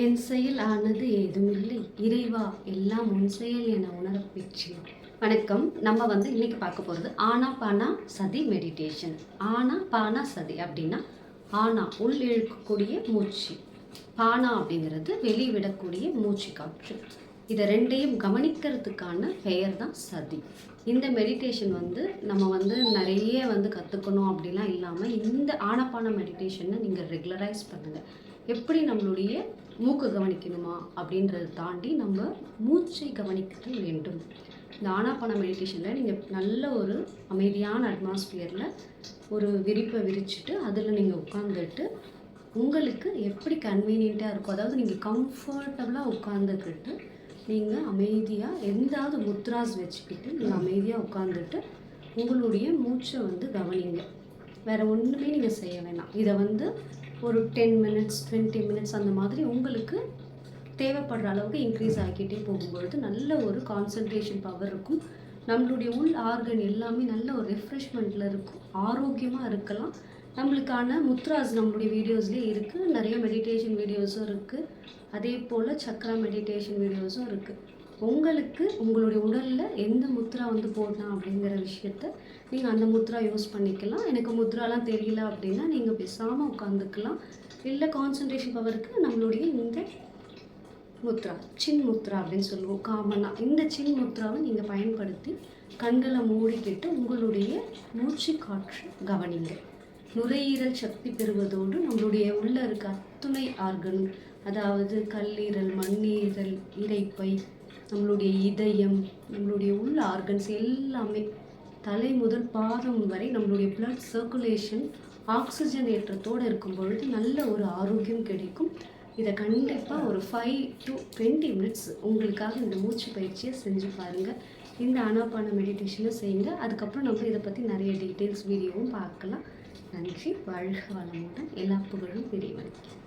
என் செயல் ஆனது ஏதுமில்லை. இறைவா எல்லாம் உன் செயல் என உணரப் வணக்கம். நம்ம வந்து இன்னைக்கு பார்க்க போகிறது ஆனா பானா சதி மெடிடேஷன் ஆனா பானா சதி அப்படின்னா ஆனா உள் இழுக்கக்கூடிய மூச்சு. பானா அப்படிங்கிறது வெளிவிடக்கூடிய மூச்சு காற்று. இதை ரெண்டையும் கவனிக்கிறதுக்கான பெயர் தான் சதி. இந்த மெடிடேஷன் வந்து நம்ம வந்து நிறைய வந்து கற்றுக்கணும் அப்படிலாம் இல்லாமல் இந்த ஆனப்பான மெடிடேஷனை நீங்கள் ரெகுலரைஸ் பண்ணுங்கள் எப்படி நம்மளுடைய மூக்கு கவனிக்கணுமா அப்படின்றத தாண்டி நம்ம மூச்சை கவனிக்க வேண்டும். இந்த ஆனாப்பான மெடிடேஷனில் நீங்கள் நல்ல ஒரு அமைதியான அட்மாஸ்பியரில் ஒரு விரிப்பை விரிச்சுட்டு அதில் நீங்கள் உட்காந்துட்டு உங்களுக்கு எப்படி கன்வீனியண்ட்டாக இருக்கும் அதாவது நீங்கள் கம்ஃபர்டபுளாக உட்காந்துக்கிட்டு நீங்கள் அமைதியாக எந்தாவது முத்ராஸ் வச்சுக்கிட்டு நீங்கள் அமைதியாக உட்காந்துட்டு உங்களுடைய மூச்சை வந்து கவனிங்க. வேறு ஒன்றுமே நீங்கள் செய்ய வேணாம். இதை வந்து ஒரு டென் மினிட்ஸ் டுவெண்ட்டி மினிட்ஸ் அந்த மாதிரி உங்களுக்கு தேவைப்படுற அளவுக்கு இன்க்ரீஸ் ஆகிக்கிட்டே போகும்பொழுது நல்ல ஒரு கான்சன்ட்ரேஷன் பவர் இருக்கும். நம்மளுடைய உள் ஆர்கன் எல்லாமே நல்ல ஒரு ரெஃப்ரெஷ்மெண்ட்டில் இருக்கும். ஆரோக்கியமாக இருக்கலாம். நம்மளுக்கான முத்ராஸ் நம்மளுடைய வீடியோஸ்லேயே இருக்குது நிறைய மெடிடேஷன் வீடியோஸும் இருக்குது அதே போல் சக்ரா மெடிடேஷன் வீடியோஸும் இருக்குது உங்களுக்கு உங்களுடைய உடலில் எந்த முத்ரா வந்து போடலாம் அப்படிங்கிற விஷயத்த நீங்கள் அந்த முத்ரா யூஸ் பண்ணிக்கலாம். எனக்கு முத்ராலாம் தெரியல அப்படின்னா நீங்கள் பேசாமல் உட்காந்துக்கலாம். இல்லை கான்சன்ட்ரேஷன் பவருக்கு நம்மளுடைய இந்த முத்ரா சின் முத்ரா அப்படின்னு சொல்லுவோம். காமனாக இந்த சின் முத்ராவை நீங்கள் பயன்படுத்தி கண்களை மூடிக்கிட்டு உங்களுடைய மூச்சு காற்று கவனிங்க. நுரையீரல் சக்தி பெறுவதோடு நம்மளுடைய உள்ள இருக்க அத்துணை ஆர்கன் அதாவது கல்லீரல் மண்ணீரல் இரைப்பை நம்மளுடைய இதயம் நம்மளுடைய உள்ள ஆர்கன்ஸ் எல்லாமே தலை முதல் பாதம் வரை நம்மளுடைய பிளட் சர்க்குலேஷன் ஆக்சிஜன் ஏற்றத்தோடு இருக்கும் பொழுது நல்ல ஒரு ஆரோக்கியம் கிடைக்கும். இதை கண்டிப்பாக ஒரு ஃபைவ் டு டுவெண்ட்டி மினிட்ஸ் உங்களுக்காக இந்த மூச்சு பயிற்சியை செஞ்சு பாருங்கள் இந்த அனாப்பான மெடிடேஷனை செய்யுங்க. அதுக்கப்புறம் நம்ம இதை பற்றி நிறைய டீட்டெயில்ஸ் வீடியோவும் பார்க்கலாம். நன்றி. வாழ்க வளமுடன். எல்லா புகழும் பெரியவனுக்கு